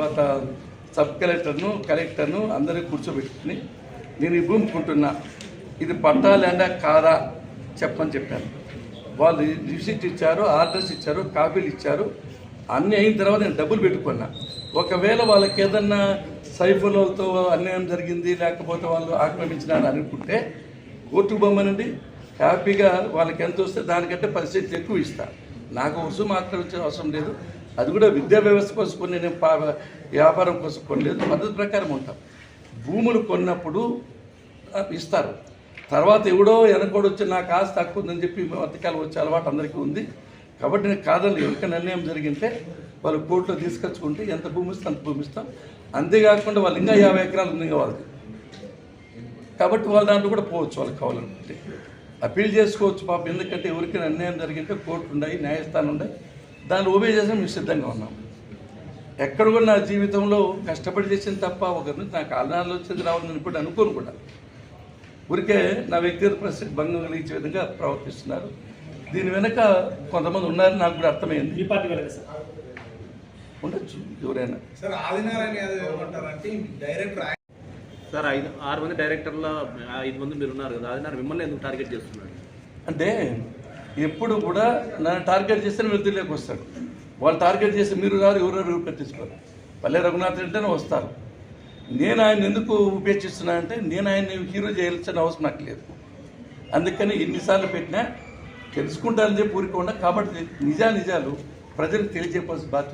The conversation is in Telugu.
తర్వాత సబ్ కలెక్టర్ను కలెక్టర్ను అందరినీ కూర్చోబెట్టుకుని నేను ఈ భూమి కొంటున్నా. ఇది పట్టా ల్యాండా కాదా చెప్పని చెప్పాను. వాళ్ళు రిసిప్ట్ ఇచ్చారు ఆర్డర్స్ ఇచ్చారు కాపీలు ఇచ్చారు. అన్నీ అయిన తర్వాత నేను డబ్బులు పెట్టుకున్నా. ఒకవేళ వాళ్ళకి ఏదన్నా సైఫలతో అన్యాయం జరిగింది లేకపోతే వాళ్ళు ఆక్రమించినారు అనుకుంటే కోర్టుకు బొమ్మనండి. హ్యాపీగా వాళ్ళకి ఎంత వస్తే దానికంటే పరిస్థితి ఎక్కువ ఇస్తా. నాకు రుసుము ఆక్రమించే అవసరం లేదు. అది కూడా విద్యా వ్యవస్థ కోసం కొన్ని నేను వ్యాపారం కోసం కొనలేదు పద్ధతి ప్రకారం ఉంటాం. భూములు కొన్నప్పుడు ఇస్తారు. తర్వాత ఎవడో వెనకడు వచ్చి నాకు ఆస్తి తక్కువ ఉందని చెప్పి మధ్యకాలం వచ్చే అలవాటు అందరికీ ఉంది. కాబట్టి నేను కాదని ఎవరికి నిర్ణయం జరిగింటే వాళ్ళు కోర్టులో తీసుకొచ్చుకుంటే ఎంత భూమి ఇస్తే అంత భూమి ఇస్తాం. అంతేకాకుండా వాళ్ళు ఇంకా యాభై ఎకరాలు ఉంది వాళ్ళకి. కాబట్టి వాళ్ళ దాంట్లో కూడా పోవచ్చు వాళ్ళకి కావాలనుకుంటే అప్పీల్ చేసుకోవచ్చు పాపం. ఎందుకంటే ఎవరికైనా అన్యాయం జరిగింటే కోర్టు ఉన్నాయి న్యాయస్థానం ఉన్నాయి దాన్ని ఓబే చేసిన మేము సిద్ధంగా ఉన్నాం. ఎక్కడ కూడా నా జీవితంలో కష్టపడి చేసింది తప్ప ఒకరి నుంచి నాకు ఆలనాలు వచ్చేది రావాలని ఇప్పుడు అనుకోను కూడా. ఊరికే నా వ్యక్తిగత పరిస్థితి భంగం కలిగించే విధంగా ప్రవర్తిస్తున్నారు. దీని వెనక కొంతమంది ఉన్నారు నాకు కూడా అర్థమైంది. ఉండొచ్చు ఎవరైనా. సార్ ఆదినారాయణ ఐదు ఆరు మంది డైరెక్టర్ల ఐదు మంది మీరు ఉన్నారు కదా అది మిమ్మల్ని ఎందుకు టార్గెట్ చేస్తున్నారు? అంటే ఎప్పుడు కూడా నన్ను టార్గెట్ చేస్తే వృద్ధిలోకి వస్తాడు. వాళ్ళు టార్గెట్ చేసి మీరు రారు ఎవరెవరు ఉపేక్షించుకోరు పల్లె రఘునాథ్ రెడ్డి వస్తారు. నేను ఆయన ఎందుకు ఉపేక్షిస్తున్నా అంటే నేను ఆయన హీరో చేయాల్సిన అవసరం నాకు లేదు. అందుకని ఎన్నిసార్లు పెట్టినా తెలుసుకుంటానని చెప్పి ఊరుకోకుండా కాబట్టి నిజా నిజాలు ప్రజలకు తెలియజెప్పాల్సిన బాధ్యత